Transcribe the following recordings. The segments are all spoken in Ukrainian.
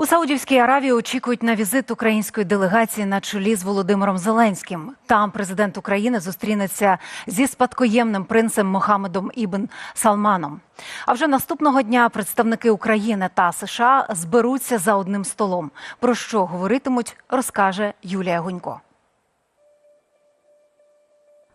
У Саудівській Аравії очікують на візит української делегації на чолі з Володимиром Зеленським. Там президент України зустрінеться зі спадкоємним принцем Мохамедом Ібн Салманом. А вже наступного дня представники України та США зберуться за одним столом. Про що говоритимуть, розкаже Юлія Гунько.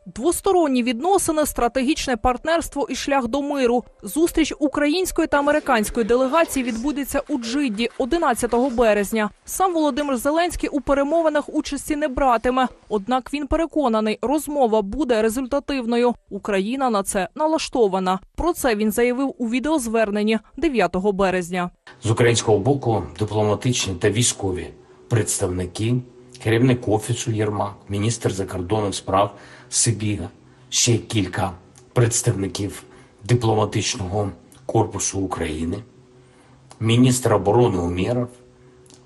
Двосторонні відносини, стратегічне партнерство і шлях до миру. Зустріч української та американської делегації відбудеться у Джидді 11 березня. Сам Володимир Зеленський у перемовинах участі не братиме. Однак він переконаний, розмова буде результативною. Україна на це налаштована. Про це він заявив у відеозверненні 9 березня. З українського боку дипломатичні та військові представники, керівник офісу Єрмак, міністр закордонних справ Сибіга, ще кілька представників дипломатичного корпусу України, міністр оборони Умєров,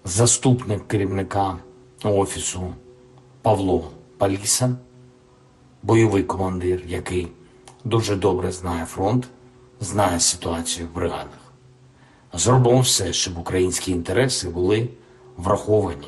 заступник керівника офісу Павло Паліса, бойовий командир, який дуже добре знає фронт, знає ситуацію в бригадах. Зробимо все, щоб українські інтереси були враховані,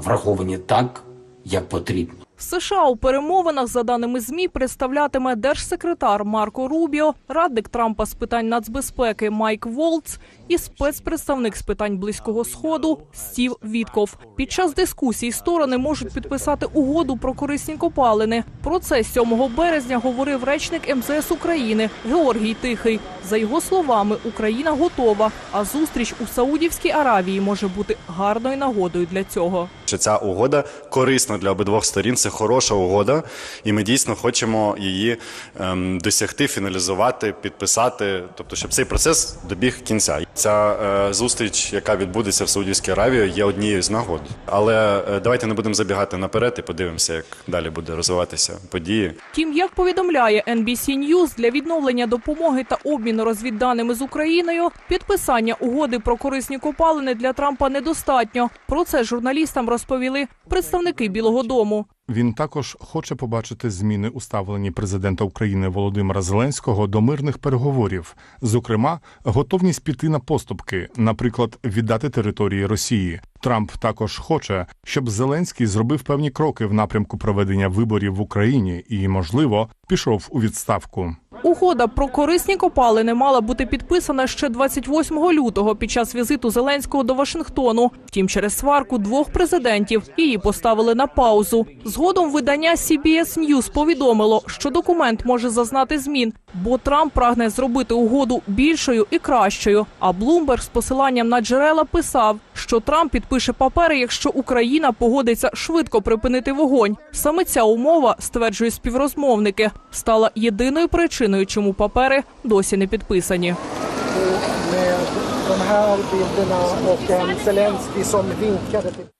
враховані так, як потрібно. США у перемовинах, за даними ЗМІ, представлятиме держсекретар Марко Рубіо, радник Трампа з питань нацбезпеки Майк Волц і спецпредставник з питань близького сходу Стів Вітков. Під час дискусій сторони можуть підписати угоду про корисні копалини. Про це 7 березня говорив речник МЗС України Георгій Тихий. За його словами, Україна готова, а зустріч у Саудівській Аравії може бути гарною нагодою для цього. ця угода корисна для обидвох сторін. Це хороша угода, і ми дійсно хочемо її ем, досягти, фіналізувати, підписати. Тобто, щоб цей процес добіг кінця. Ця е, зустріч, яка відбудеться в Саудівській Аравії, є однією з нагод. Але е, давайте не будемо забігати наперед і подивимося, як далі буде розвиватися події. Втім, як повідомляє NBC News, для відновлення допомоги та обміну розвідданими з Україною підписання угоди про корисні копалини для Трампа недостатньо. Про це журналістам розповіли представники Білого Дому. Він також хоче побачити зміни у ставленні президента України Володимира Зеленського до мирних переговорів, зокрема, готовність піти на поступки, наприклад, віддати території Росії. Трамп також хоче, щоб Зеленський зробив певні кроки в напрямку проведення виборів в Україні і, можливо, пішов у відставку. Угода про корисні копалини мала бути підписана ще 28 лютого під час візиту Зеленського до Вашингтону. Втім, через сварку двох президентів її поставили на паузу. Згодом видання CBS News повідомило, що документ може зазнати змін, бо Трамп прагне зробити угоду більшою і кращою. А Блумберг з посиланням на джерела писав, що Трамп підпише папери, якщо Україна погодиться швидко припинити вогонь. Саме ця умова, стверджують співрозмовники, стала єдиною причиною, чому папери досі не підписані.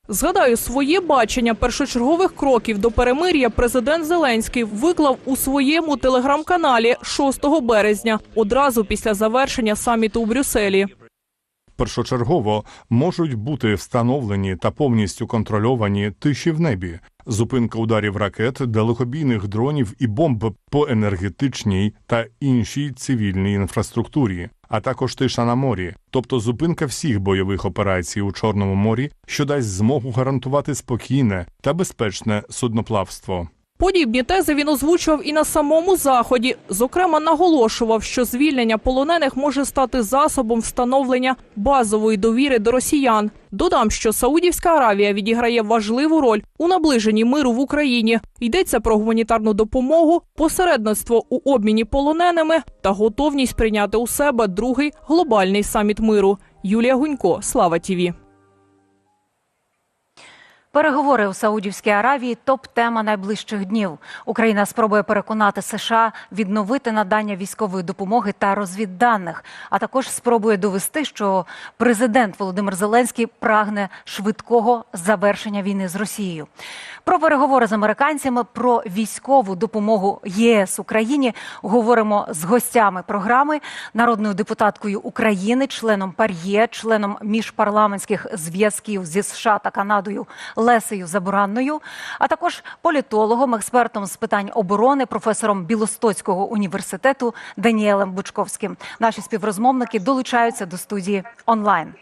Згадаю, своє бачення першочергових кроків до перемир'я президент Зеленський виклав у своєму телеграм-каналі 6 березня, одразу після завершення саміту у Брюсселі. Першочергово можуть бути встановлені та повністю контрольовані тиші в небі, зупинка ударів ракет, далекобійних дронів і бомб по енергетичній та іншій цивільній інфраструктурі, а також тиша на морі, тобто зупинка всіх бойових операцій у Чорному морі, що дасть змогу гарантувати спокійне та безпечне судноплавство. Подібні тези він озвучував і на самому заході. Зокрема, наголошував, що звільнення полонених може стати засобом встановлення базової довіри до росіян. Додам, що Саудівська Аравія відіграє важливу роль у наближенні миру в Україні. Йдеться про гуманітарну допомогу, посередництво у обміні полоненими та готовність прийняти у себе другий глобальний саміт миру. Юлія Гунько, Слава Тіві. Переговори у Саудівській Аравії топ-тема найближчих днів. Україна спробує переконати США відновити надання військової допомоги та розвідданих, а також спробує довести, що президент Володимир Зеленський прагне швидкого завершення війни з Росією. Про переговори з американцями про військову допомогу ЄС Україні говоримо з гостями програми, народною депутаткою України, членом Пар'є, членом міжпарламентських зв'язків зі США та Канадою Лесею Забуранною, а також політологом, експертом з питань оборони, професором Білостоцького університету Даніелем Бучковським. Наші співрозмовники долучаються до студії онлайн.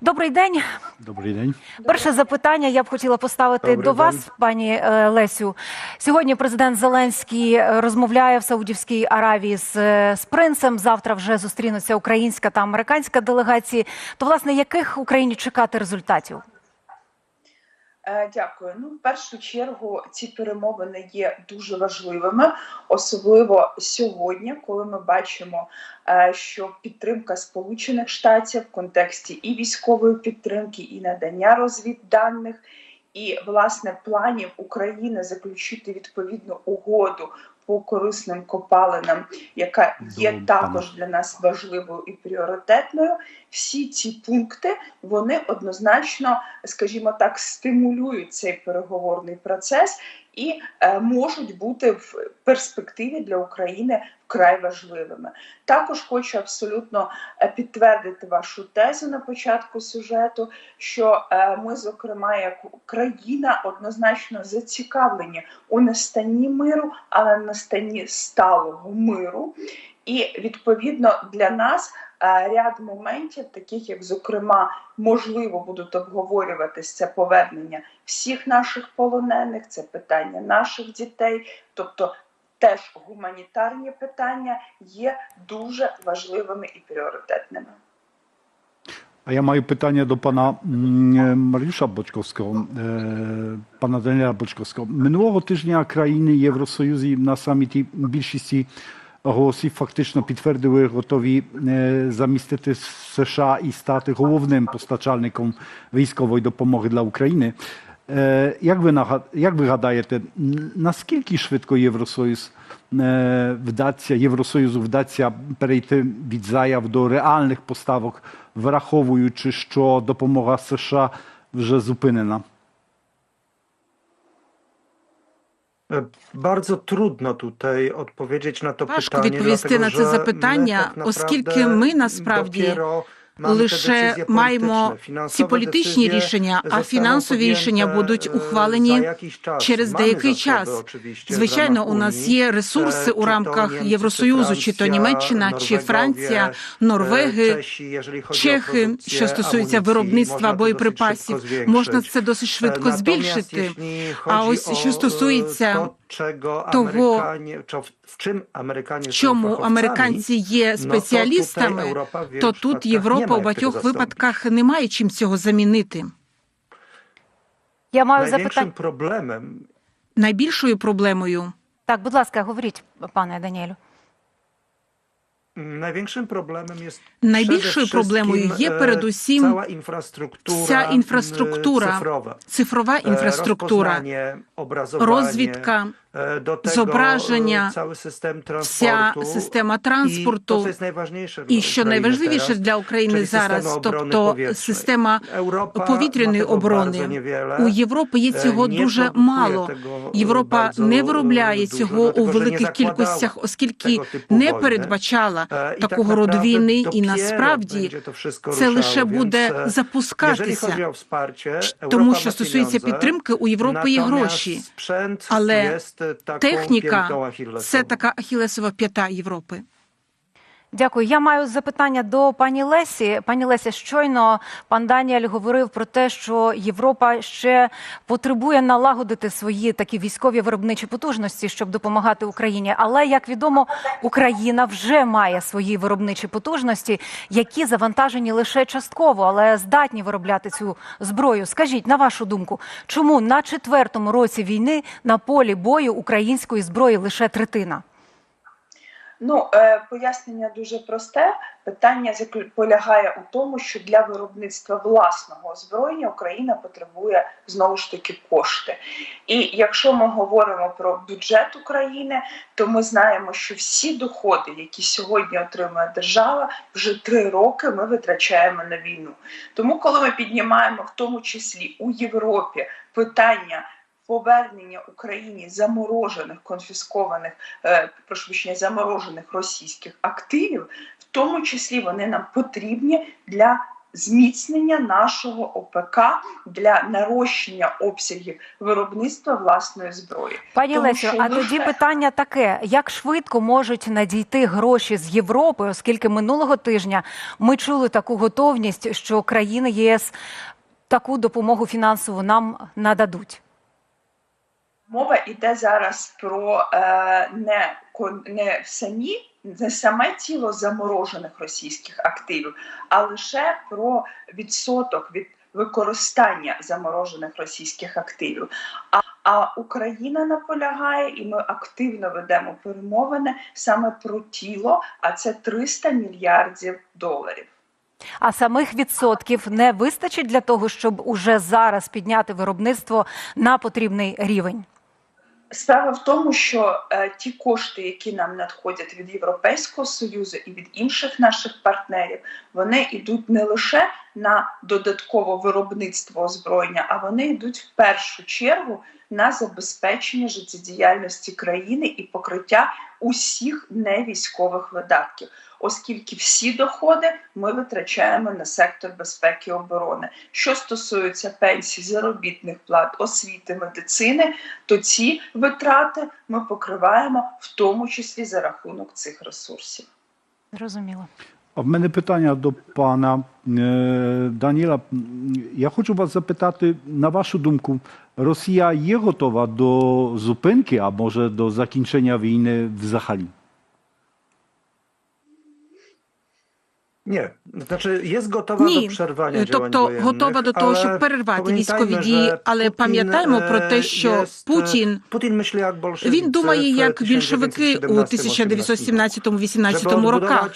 Добрий день. Добрий день. Перше запитання я б хотіла поставити Добрий до день. вас, пані е, Лесю. Сьогодні президент Зеленський е, розмовляє в Саудівській Аравії з, е, з принцем. Завтра вже зустрінуться українська та американська делегації. То, власне, яких Україні чекати результатів? Е, Дякую. Ну, в першу чергу, ці перемовини є дуже важливими, особливо сьогодні, коли ми бачимо, е, що підтримка Сполучених Штатів в контексті і військової підтримки, і надання розвідданих, і власне планів України заключити відповідну угоду по корисним копалинам, яка є Добре. також для нас важливою і пріоритетною. Всі ці пункти вони однозначно скажімо так, стимулюють цей переговорний процес і е, можуть бути в перспективі для України вкрай важливими. Також хочу абсолютно е, підтвердити вашу тезу на початку сюжету, що е, ми, зокрема, як країна, однозначно зацікавлені у настанні миру, але настанні сталого миру. І відповідно для нас ряд моментів, таких як, зокрема, можливо, будуть обговорюватись це повернення всіх наших полонених, це питання наших дітей, тобто теж гуманітарні питання є дуже важливими і пріоритетними. A ja маю питання до пана м, Mariusza Boczkowskiego, e, pana Daniela Boczkowskiego. Минулого тижня країни Євросоюзу на саміті більшості голосів фактично підтвердили готові е, замістити США і стати головним постачальником військової допомоги для України. Е, Як ви, як ви гадаєте, наскільки швидко Євросоюз е, вдасться, Євросоюзу вдасться перейти від заяв до реальних поставок, враховуючи, що допомога США вже зупинена? Bardzo trudno tutaj odpowiedzieć na to Важко pytanie. відповісти dlatego, на це że запитання, my tak оскільки ми насправді dopiero лише маємо ці політичні рішення, а фінансові рішення будуть e, ухвалені через деякий час. Звичайно, у нас є ресурси Е, у рамках Євросоюзу, чи то Німеччина, чи Франція, е, Норвеги, Чехи, що стосується виробництва боєприпасів, можна це досить швидко збільшити. А ось що стосується czego того, в чим американі чому американці є спеціалістами, tutaj Europa w то тут Європа у ma jak tego багатьох випадках не має чим цього замінити. Я маю Największym запитання. проблемом Найбільшою проблемою Так, будь ласка, говоріть, пане Даніелю. Найбільшою проблемою є e, передусім вся інфраструктура, цифрова E, інфраструктура, розвідка, e, зображення, cały system вся transportu. система транспорту. І що найважливіше для України зараз, тобто система повітряної оборони. У Європи є Е, цього дуже мало. Європа не виробляє цього у великих кількостях, оскільки не передбачала Е, такого так роду війни, і насправді це лише буде запускатися. Тому що стосується підтримки, у Європи є гроші, але техніка це така ахілесова п'ята Європи. Дякую. Я маю запитання до пані Лесі. Пані Лесі, щойно пан Даніель говорив про те, що Європа ще потребує налагодити свої такі військові виробничі потужності, щоб допомагати Україні. Але як відомо, Україна вже має свої виробничі потужності, які завантажені лише частково, але здатні виробляти цю зброю. Скажіть, на вашу думку, чому на четвертому році війни на полі бою української зброї лише третина? Ну, е, пояснення дуже просте. Питання полягає у тому, що для виробництва власного озброєння Україна потребує знову ж таки кошти. І якщо ми говоримо про бюджет України, то ми знаємо, що всі доходи, які сьогодні отримує держава, вже три роки ми витрачаємо на війну. Тому, коли ми піднімаємо в тому числі у Європі питання. Повернення Україні заморожених конфіскованих е, прошу заморожених російських активів, в тому числі вони нам потрібні для зміцнення нашого ОПК для нарощення обсягів виробництва власної зброї. Пані Тому Лесю, а лише- тоді питання таке: як швидко можуть надійти гроші з Європи, оскільки минулого тижня ми чули таку готовність, що країни ЄС таку допомогу фінансову нам нададуть. Мова йде зараз про е, не, не самі, не саме тіло заморожених російських активів, а лише про відсоток від використання заморожених російських активів. А, а Україна наполягає, і ми активно ведемо перемовини саме про тіло, а це 300 мільярдів доларів. А самих відсотків не вистачить для того, щоб уже зараз підняти виробництво на потрібний рівень. Справа в тому, що е, ті кошти, які нам надходять від Європейського союзу і від інших наших партнерів, вони йдуть не лише на додаткове виробництво озброєння, а вони йдуть в першу чергу на забезпечення життєдіяльності країни і покриття усіх невійськових видатків, оскільки всі доходи ми витрачаємо на сектор безпеки і оборони. Що стосується пенсій, заробітних плат, освіти, медицини, то ці витрати ми покриваємо в тому числі за рахунок цих ресурсів. Зрозуміло. А в мене питання до пана е, Даніла. Я хочу вас запитати, на вашу думку, Росія є готова до зупинки, а може до закінчення війни взагалі? Nie, znaczy jest gotowa Ні, do przerwania тобто wojennych, готова до того, щоб перервати військові дії, але пам'ятаємо про те, що Путін myśli jak він думає як більшовики у 1917-18 1917-18 роках,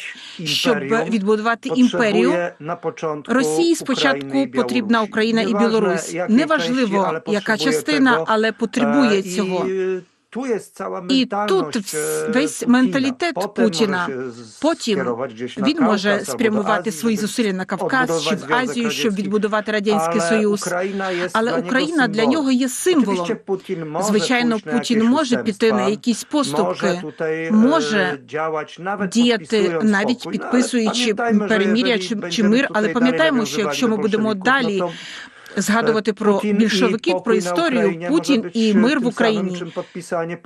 щоб відбудувати імперію. на початку Росії спочатку потрібна Україна і Білорусь. Неважливо, яка частина, але потребує цього. Tu jest cała І тут весь менталітет Путіна. Потім він може спрямувати свої зусилля на Кавказ чи в Азію, щоб відбудувати радянський союз. Але Україна для нього є символом. Звичайно, Путін може піти на якісь поступки, може діяти навіть підписуючи перемир'я чи, чи мир. Але пам'ятаємо, що якщо ми будемо далі згадувати про більшовиків, про історію, Путін і мир в Україні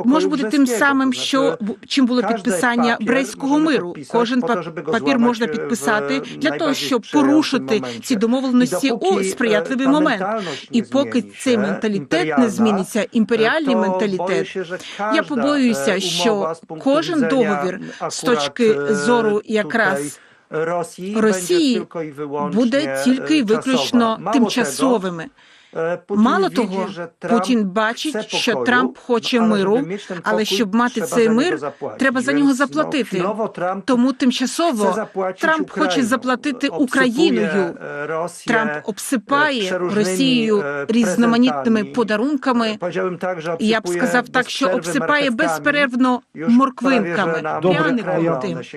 може бути тим самим, що чим було підписання Брестського миру. Кожен пап- папір можна підписати для того, щоб порушити ці домовленості у сприятливий момент. І поки цей менталітет не зміниться, імперіальний менталітет, я побоююся, що кожен договір з точки зору якраз Росії буде тільки й виключно тимчасовими. Мало того, Путін бачить, що Трамп хоче миру, але щоб мати цей мир, треба за нього заплатити. Тому тимчасово Трамп хоче заплатити Україною. Трамп обсипає Росією різноманітними подарунками. Я б сказав так, що обсипає безперервно морквинками, а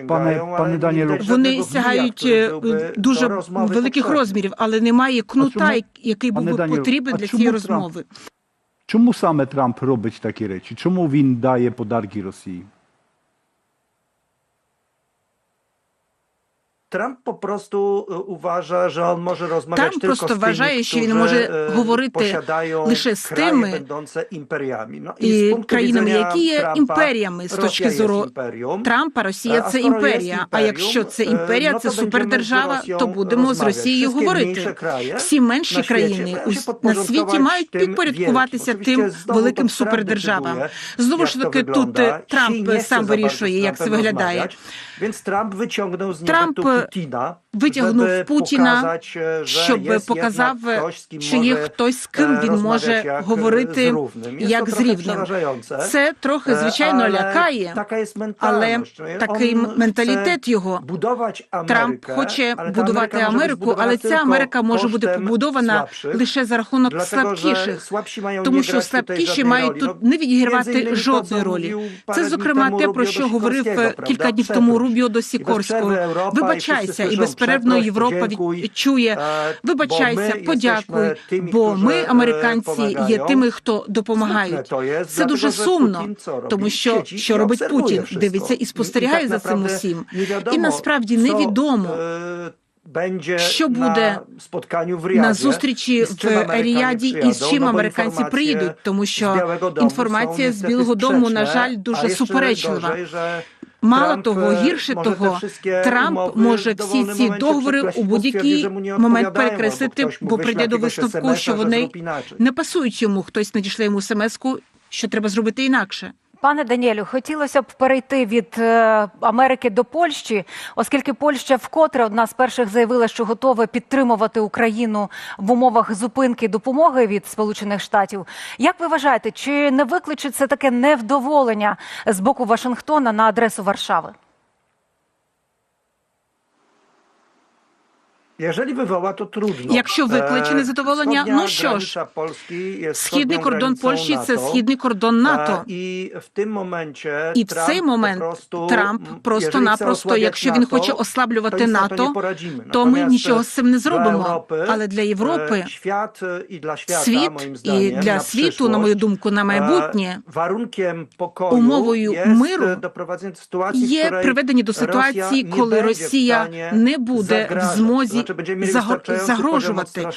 пане- пане Данілу. Вони сягають е, дуже великих розмірів, але немає кнута, який був би Данілу, потрібен а для цієї Трамп? розмови. Чому саме Трамп робить такі речі? Чому він дає подарки Росії? Trump po prostu uważa, że on może rozmawiać Trump tylko просто z tymi, що він може e, говорити лише з тими, imperiami. No, i І punktu країнами, які є Trumpa, імперіями з точки зору. Трампа, Росія це скоро є імперія. А якщо це е, імперія, ну, це супердержава, то будемо з. Росією говорити. Всі менші країни у- на світі мають підпорядкуватися тим великим супердержавам. Знову ж таки, тут е, Трамп сам вирішує, як це виглядає. Więc Trump wyciągnął z Трамп витягнув Путіна, щоб показав, чи є хтось, з ким е, він може як, е, говорити як з рівним. Це трохи, звичайно, лякає, але такий менталітет його. Трамп хоче будувати Америку, але ця Америка може бути побудована лише за рахунок слабкіших. Тому що слабкіші мають тут не відігравати жодної ролі. Це, зокрема, те, про що говорив е, кілька днів тому Рубіо до Сікорського. i Вибачайся, і безперервно Європа podziękuj, від- чує. e, Вибачайся, подякуй, бо ми, e, американці, є тими, хто допомагають. Це дуже сумно, тому що що робить Путін, дивиться і спостерігає за цим усім. І насправді невідомо, e, Що буде на зустрічі в Ріаді і з чим американці приїдуть, тому що інформація з Білого Дому, на жаль, дуже суперечлива. Мало Трамп, того, е, гірше того, Трамп може всі ці договори у будь-який момент перекреслити, бо прийде до висновку, що вони не пасують йому. Хтось надійшли йому смс-ку, що треба зробити інакше. Пане Даніелю, хотілося б перейти від е, Америки до Польщі, оскільки Польща вкотре одна з перших заявила, що готова підтримувати Україну в умовах зупинки допомоги від Сполучених Штатів. Як ви вважаєте, чи не викличе це таке невдоволення з боку Вашингтона на адресу Варшави? Jeżeli wywoła, to trudno. Якщо викличе Е, незадоволення, ну що ж, Східний кордон Польщі це східний кордон НАТО. Е, І в тим моменcie І в цей момент Трамп просто-напросто, якщо він хоче ослаблювати НАТО, то ми нічого з цим не зробимо. Але для Європи е, е, і для świata, світ і для світу, на мою думку, на майбутнє е, warunkiem умовою миру є której приведення до ситуації, коли Росія не буде в змозі Znaczy, будемо загрожувати.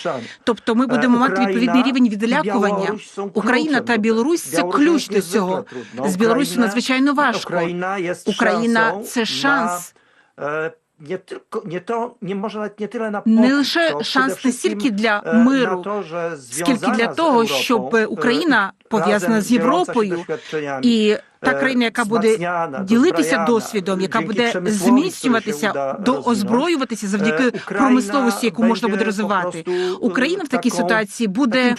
Тобто ми Е, будемо мати відповідний рівень відлякування. Україна та. Білорусь це ключ до цього. З Білорусі надзвичайно важко. Україна є Україна це шанс. Nie tylko, nie to, nie może nawet nie tyle na Не лише co шанс не стільки для е, миру, to, że скільки для того, щоб е, Україна пов'язана з Європою і та е, країна, яка буде ділитися досвідом, яка буде зміцнюватися, uda rozwinąć. доозброюватися завдяки Е, промисловості, яку можна буде розвивати. Україна в такій ситуації буде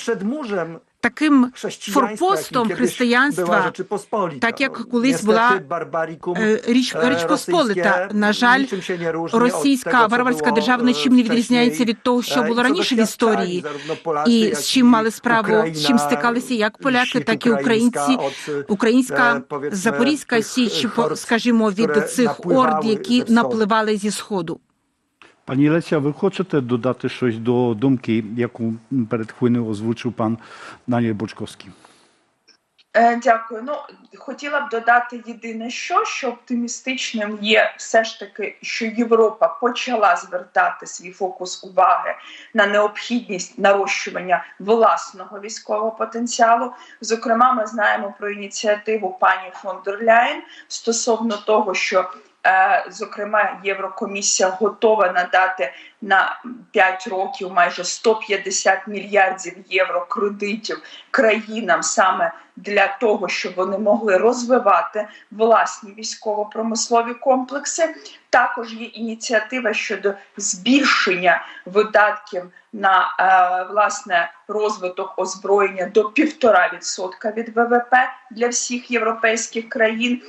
таким форпостом християнства, так як колись була е, річ е, Річ Посполита. На жаль, російська варварська держава е, нічим не відрізняється від того, що Е, було раніше в історії. І з чим мали справу, з чим стикалися як поляки, так і українці. українська е, Запорізька січ, скажімо, від цих орд, які напливали зі сходу. Пані Леся, ви хочете додати щось до думки, яку перед хвилиною озвучив пан Даніель Бочковський? Е, Дякую. Ну хотіла б додати єдине, що що оптимістичним є все ж таки, що Європа почала звертати свій фокус уваги на необхідність нарощування власного військового потенціалу. Зокрема, ми знаємо про ініціативу пані фон дер Ляєн стосовно того, що зокрема Єврокомісія готова надати на 5 років майже 150 мільярдів євро кредитів країнам саме для того, щоб вони могли розвивати власні військово-промислові комплекси. Також є ініціатива щодо збільшення видатків на е, власне розвиток озброєння до 1,5% від ВВП для всіх європейських країн.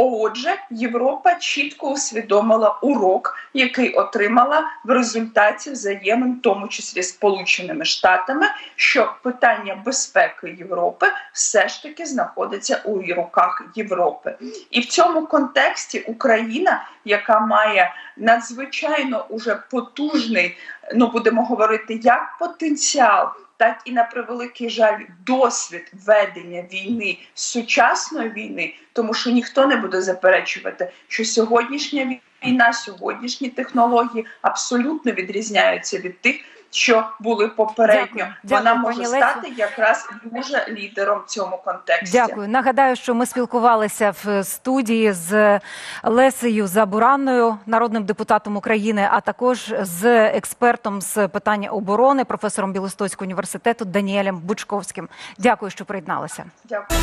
Отже, Європа чітко усвідомила урок, який отримала в результаті взаємин, в тому числі Сполученими Штатами, що питання безпеки Європи все ж таки знаходиться у руках Європи. І в цьому контексті Україна, яка має надзвичайно уже потужний, ну будемо говорити, як потенціал. Так і на превеликий жаль, досвід ведення війни сучасної війни, тому що ніхто не буде заперечувати, що сьогоднішня війна, сьогоднішні технології абсолютно відрізняються від тих, що були попередньо. Дякую. Вона Дякую, може стати якраз дуже лідером в цьому контексті. Дякую. Нагадаю, що ми спілкувалися в студії з Лесею Забуранною, народним депутатом України, а також з експертом з питання оборони, професором Білостоцького університету Даніелем Бучковським. Дякую, що приєдналися. Дякую.